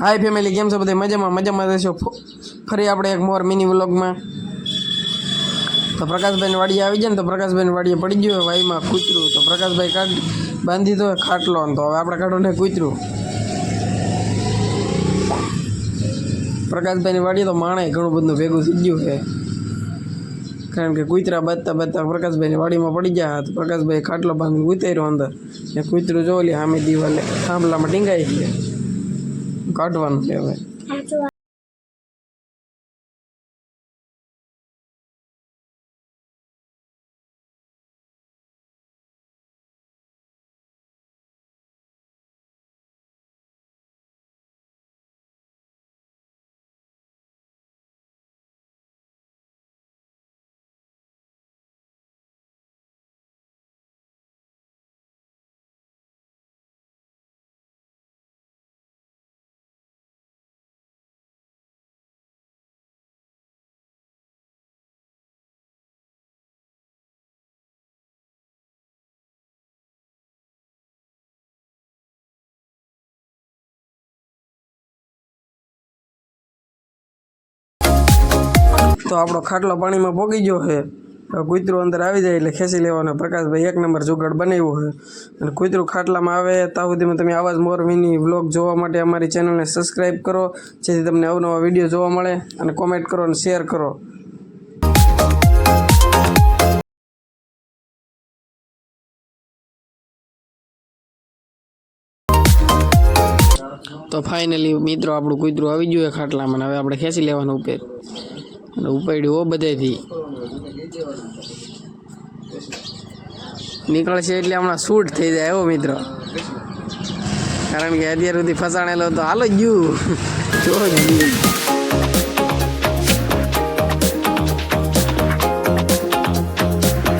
હાય family કેમ છો બધા? મજામાં? મજામાં રહેશો ફરી આપણે એક મોર મિની વ્લોગમાં તો પ્રકાશભાઈ વાડીએ આવી જાય ને તો પ્રકાશભાઈ વાડીએ પડી ગયું વાઈમાં કૂતરું. તો પ્રકાશભાઈ કાઢ બાંધી દો ખાટલો તો હવે આપણે કાઢો ને કૂતરું. પ્રકાશભાઈની વાડીએ તો માણે ઘણું બધું ભેગું થઈ ગયું છે. કારણ કે કૂતરા બાંધતા બાંધતા પ્રકાશભાઈની વાડીમાં પડી ગયા તો પ્રકાશભાઈ ખાટલો બાંધીને ઉતાર્યો અંદર. ને કૂતરું જોઈ લે સામે દિવાલે થાંભલામાં ટીંગાઈ છે કાઢવાનું છે તો આપણો ખાટલો પાણીમાં પોગી ગયો છે. કૂતરું અંદર આવી જાય એટલે ખેંચી લેવાનો. પ્રકાશભાઈ એક નંબર જુગાડ બનાવ્યો છે. અને કૂતરું ખાટલામાં આવે ત્યાં સુધીમાં તમે આવા જ મોર વ્લોગ જોવા માટે અમારી ચેનલને સબસ્ક્રાઈબ કરો. જેથી તમને અવનવા વીડિયો જોવા મળે. અને કોમેન્ટ કરો અને શેર કરો. તો ફાઇનલી મિત્રો, આપણું કૂતરું આવી ગયું ખાટલામાં. હવે આપણે ખેંચી લેવાનું ઉપર. અને ઉપાડ્યું હો બધેથી નીકળશે એટલે હમણાં શૂટ થઈ જાય એવો મિત્રો. કારણ કે અત્યાર સુધી ફસાણેલો તો હાલો જ ગયું. જો